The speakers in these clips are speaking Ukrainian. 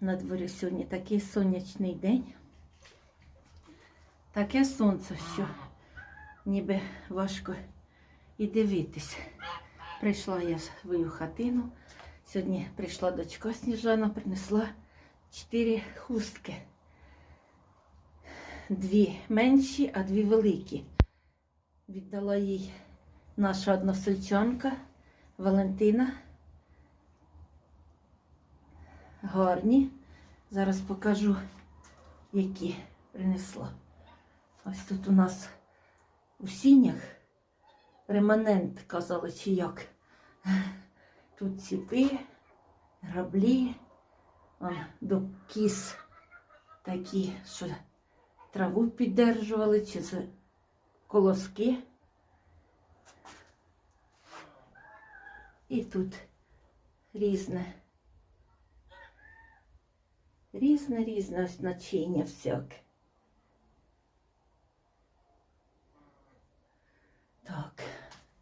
На дворі сьогодні такий сонячний день. Таке сонце, що ніби важко і дивитись. Прийшла я в свою хатину. Сьогодні прийшла дочка Сніжана, принесла чотири хустки. Дві менші, а дві великі. Віддала їй наша односельчанка Валентина. Гарні. Зараз покажу, які принесла. Ось тут у нас у сінях реманент, казали, чи як. Тут ціпи, граблі, он, до кіс такі, що траву піддержували, чи з колоски. І тут різне. Різне різне ось начиння всяке. Так,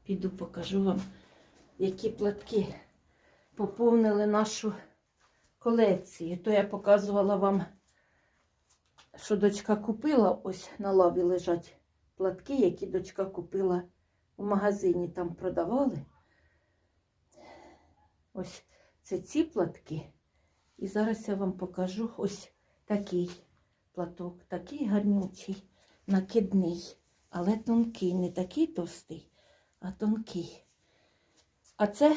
піду покажу вам, які платки поповнили нашу колекцію. То я показувала вам, що дочка купила, ось на лаві лежать платки, які дочка купила в магазині, там продавали. Ось це ці платки. І зараз я вам покажу ось такий платок, такий гарнючий, накидний, але тонкий, не такий товстий, а тонкий. А це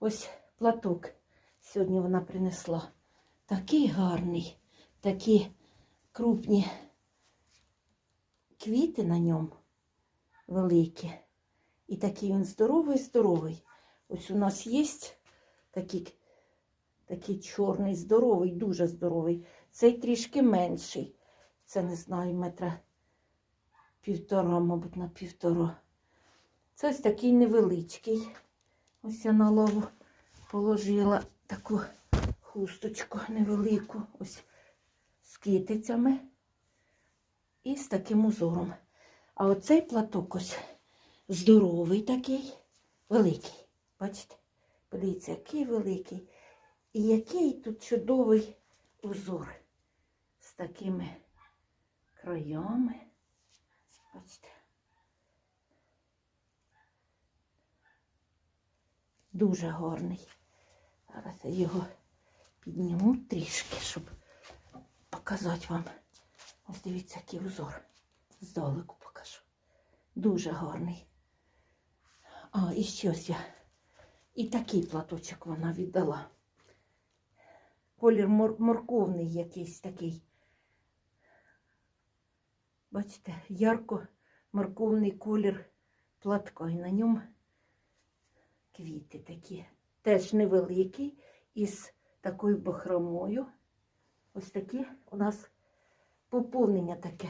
ось платок сьогодні вона принесла. Такий гарний, такі крупні квіти на ньому великі. І такий він здоровий-здоровий. Ось у нас є такі Такий чорний, здоровий, дуже здоровий. Цей трішки менший. Це не знаю, метра півтора, мабуть, на півтора. Це ось такий невеличкий. Ось я на лаву положила таку хусточку невелику, ось з китицями і з таким узором. А оцей платок ось здоровий такий, великий. Бачите? Подивіться, який великий. І який тут чудовий узор з такими краями. Бачите. Дуже гарний. Зараз я його підніму трішки, щоб показати вам. Ось дивіться, який узор. Здалеку покажу. Дуже гарний. А, і ще ось я. І такий платочок вона віддала колір мор морковний якийсь такий. Бачите, ярко морковний колір платка. І на ньому квіти такі. Теж невеликий, із такою бахромою. Ось такі у нас поповнення таке.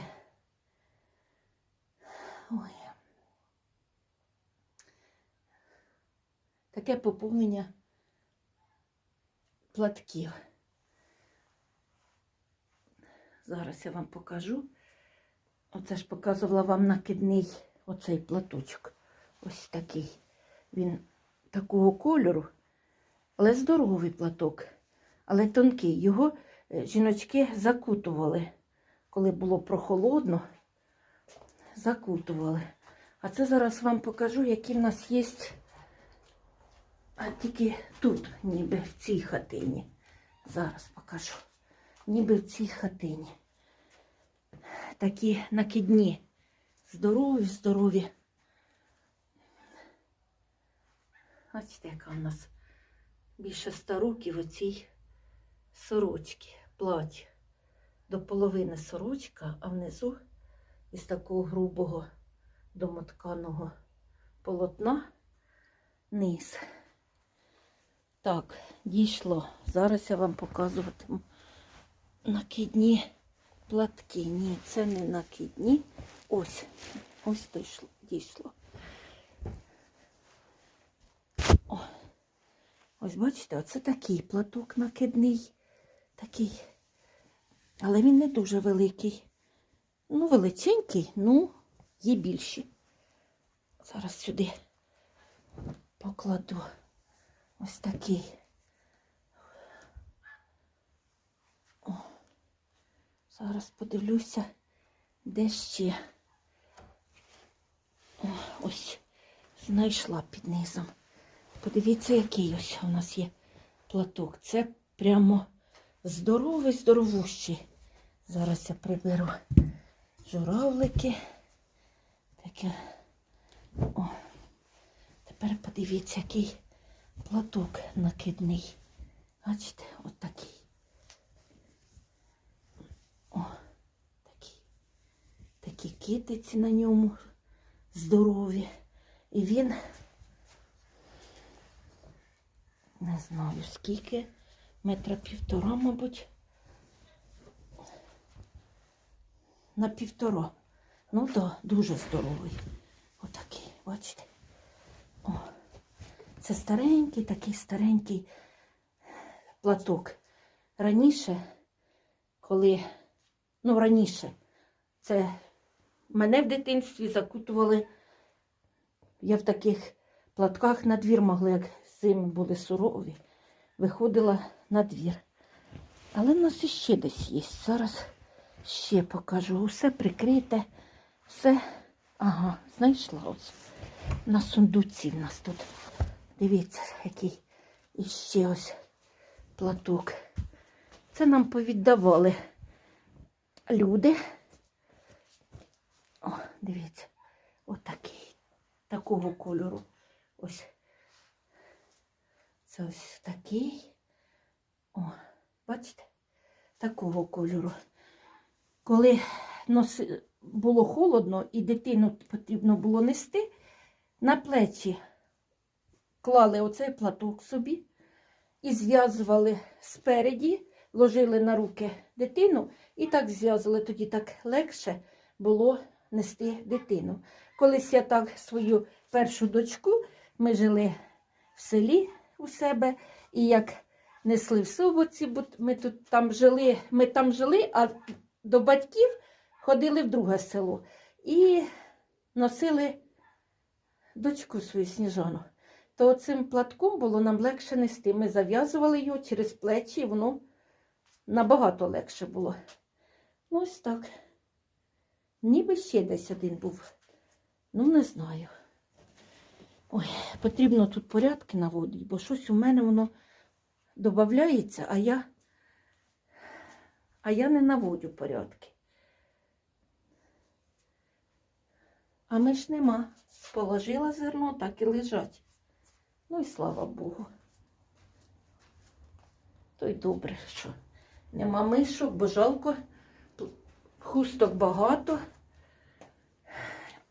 Ой. Таке поповнення платків. Зараз я вам покажу. Оце ж показувала вам накидний оцей платочок. Ось такий. Він такого кольору, але здоровий платок, але тонкий. Його е, жіночки закутували, коли було прохолодно, закутували. А це зараз вам покажу, які в нас є, а тільки тут, ніби в цій хатині. Зараз покажу. Ніби в цій хатині такі накидні. Здорові, здорові. Бачите, яка у нас більше ста років оцій сорочки, платі. До половини сорочка, а внизу із такого грубого домотканого полотна низ. Так, дійшло. Зараз я вам показуватиму накидні платки. Ні, це не накидні. Ось, ось дійшло. дійшло. О, ось бачите, оце такий платок накидний. Такий. Але він не дуже великий. Ну, величенький, ну, є більші. Зараз сюди покладу ось такий. Зараз подивлюся, де ще. О, ось знайшла під низом. Подивіться, який ось у нас є платок. Це прямо здоровий, здоровущий. Зараз я приберу журавлики. Таке. О. Тепер подивіться, який платок накидний. Бачите, отакий. О, такий. Такі китиці на ньому здорові. І він, не знаю скільки, метра півтора, мабуть. На півтора. Ну так, дуже здоровий. Отакий, бачите? О, це старенький, такий старенький платок. Раніше, коли, ну раніше, це мене в дитинстві закутували. Я в таких платках на двір могла, як зими були сурові, виходила на двір. Але в нас іще десь є. Зараз ще покажу. Усе прикрите, все. Ага, знайшла ось. На сундуці в нас тут. Дивіться, який іще ось платок. Це нам повіддавали люди. О, дивіться, отакий, такого кольору. Ось. Це ось такий. О, бачите? Такого кольору. Коли носи... було холодно і дитину потрібно було нести, на плечі клали оцей платок собі і зв'язували спереді, ложили на руки дитину і так зв'язували, тоді так легше було нести дитину. Колись я так свою першу дочку, ми жили в селі у себе, і як несли в Собоці, бо ми тут там жили, ми там жили, а до батьків ходили в друге село і носили дочку свою сніжану. То цим платком було нам легше нести. Ми зав'язували його через плечі, воно набагато легше було. Ну, ось так. Ніби ще десь один був. Ну, не знаю. Ой, потрібно тут порядки наводити, бо щось у мене воно додається, а я, а я не наводю порядки. А ми ж нема. Положила зерно, так і лежать. Ну і слава Богу. То й добре, що нема мишок, бо жалко, хусток багато.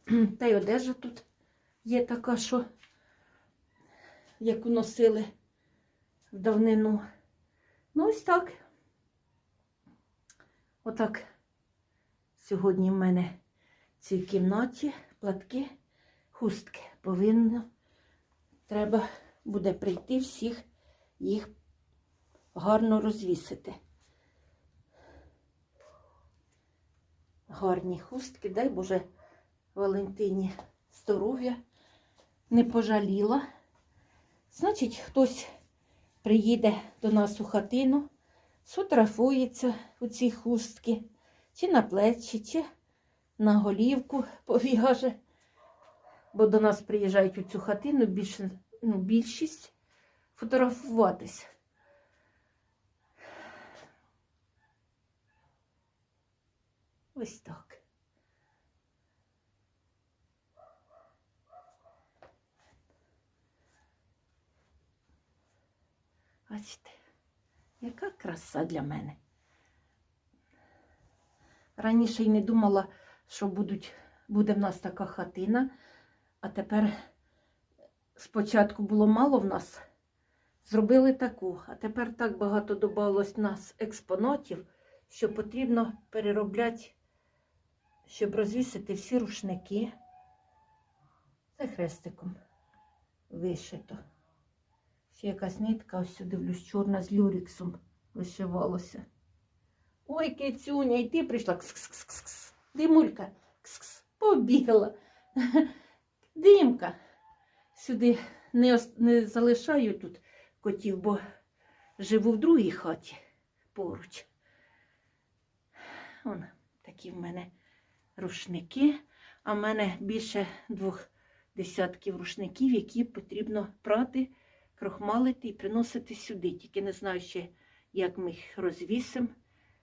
Та й одежа тут є така, що яку носили в давнину. Ну, ось так. Отак сьогодні в мене в цій кімнаті платки, хустки повинно. Треба буде прийти всіх їх гарно розвісити. Гарні хустки, дай Боже Валентині здоров'я не пожаліла. Значить, хтось приїде до нас у хатину, сфотографується у ці хустки, чи на плечі, чи на голівку пов'яже. Бо до нас приїжджають у цю хатину більше, ну, більшість фотографуватись. Ось так. Бачите, яка краса для мене. Раніше й не думала, що будуть, буде в нас така хатина, а тепер спочатку було мало в нас, зробили таку, а тепер так багато додалось нас експонатів, що потрібно переробляти, щоб розвісити всі рушники. Це хрестиком вишито. Ще якась нитка, ось сюди дивлюсь, чорна з люріксом вишивалося. Ой, кицюня, і ти прийшла. Кс-кс-кс-кс. Димулька, кс-кс, побігла. Димка. Сюди не, не залишаю тут котів, бо живу в другій хаті поруч. Вон такі в мене рушники. А в мене більше двох десятків рушників, які потрібно прати, крохмалити і приносити сюди. Тільки не знаю ще, як ми їх розвісимо,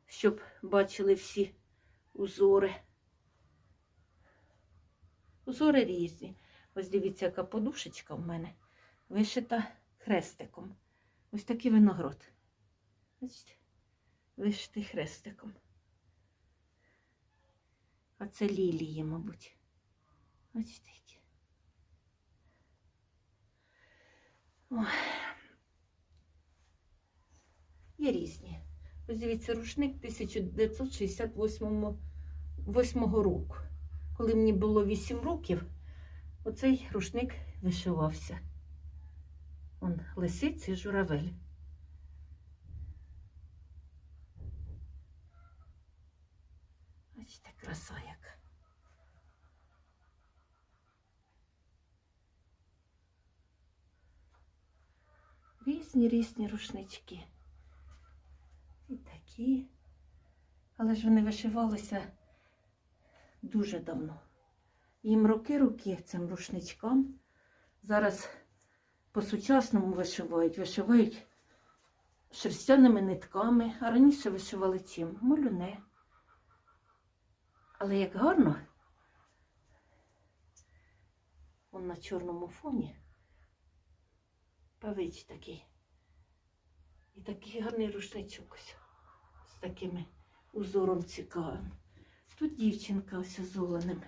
щоб бачили всі узори. Узори різні. Ось дивіться, яка подушечка в мене вишита хрестиком. Ось такий виноград. Бачите? Вишитий хрестиком. А це лілії, мабуть. Бачите, які. Ой. Є різні. Ось дивіться, рушник 1968 8 року. Коли мені було 8 років, оцей рушник вишивався. Он лисиці журавель. Бачите, краса яка. Різні різні рушнички. І такі. Але ж вони вишивалися дуже давно. Їм роки-роки цим рушничкам. Зараз по-сучасному вишивають. Вишивають шерстяними нитками, а раніше вишивали чим? Молюне. Але як гарно, он на чорному фоні павич такий. І такий гарний рушничок ось з такими узором цікавим. Тут дівчинка ось з зеленим.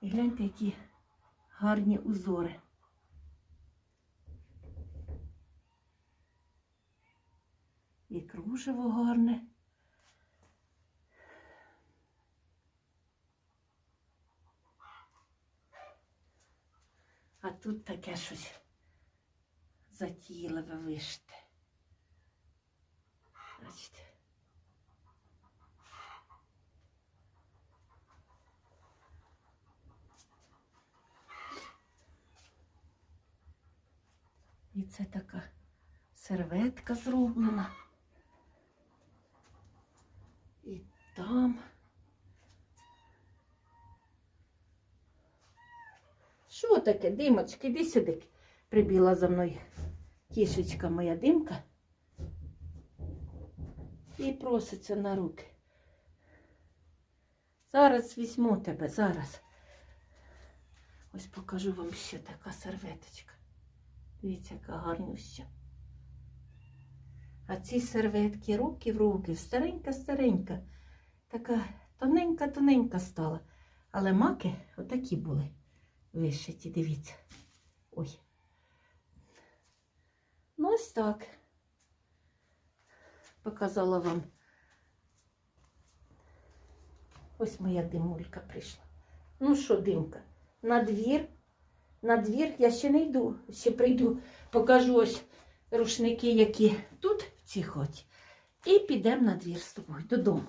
І гляньте, які гарні узори. І кружево гарне. А тут таке щось затійливе виште. Бачите? І це така серветка зроблена. І там. Що таке, димочки, іди сюди. Прибіла за мною кішечка моя димка. І проситься на руки. Зараз візьму тебе, зараз. Ось покажу вам ще така серветочка. Дивіться, яка гарнюща. А ці серветки руки в руки, старенька-старенька, така тоненька-тоненька стала. Але маки отакі були вишиті, дивіться. Ой. Ну, ось так. Показала вам. Ось моя димулька прийшла. Ну що, димка, на двір? На двір я ще не йду, ще прийду, покажу ось рушники, які тут в цій хоті. І підемо на двір з тобою додому.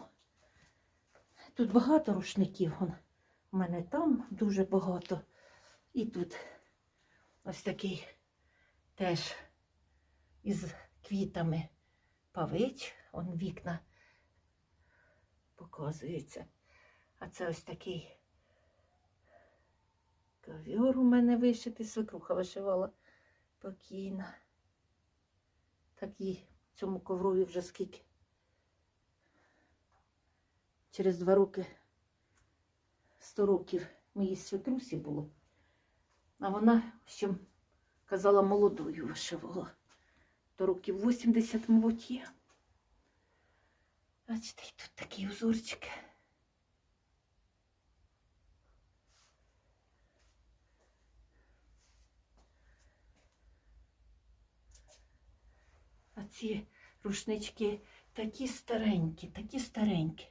Тут багато рушників. Вон. У мене там дуже багато. І тут ось такий теж із квітами павич. Он вікна показується. А це ось такий ковер у мене вишитий, свекруха вишивала покійна. Такий цьому коврові вже скільки. Через два роки, сто років моїй свекрусі було. А вона ще казала молодою вишивала. То років 80, мабуть, є. Бачите, і тут такі узорчики. А ці рушнички такі старенькі, такі старенькі.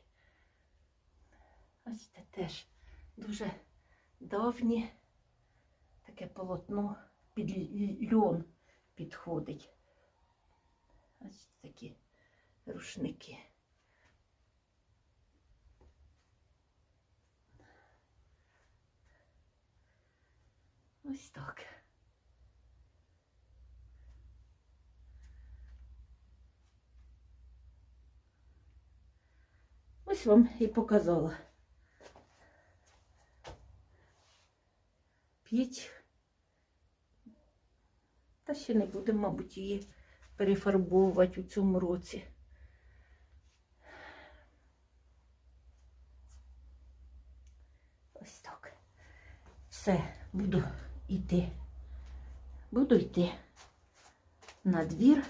Бачите, теж дуже давні. Таке полотно під льон підходить. Ось такі рушники. Ось так. Ось вам і показала. Піч. Та ще не будемо, мабуть, її перефарбовувати у цьому році. Ось так. Все, буду йти. Буду йти на двір.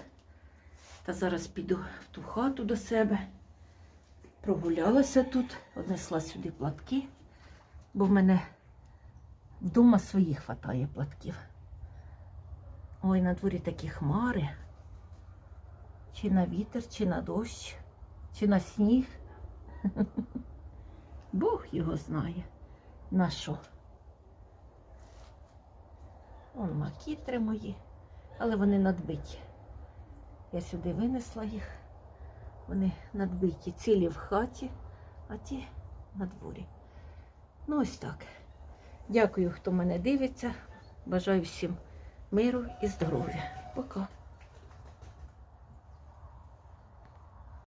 Та зараз піду в ту хату до себе. Прогулялася тут, однесла сюди платки, бо в мене вдома своїх хватає платків. Ой, на дворі такі хмари. Чи на вітер, чи на дощ, чи на сніг. Бог його знає. На що? Вон макітри мої, але вони надбиті. Я сюди винесла їх. Вони надбиті, цілі в хаті, а ті на дворі. Ну, ось так. Дякую, хто мене дивиться. Бажаю всім миру і здоров'я. Пока.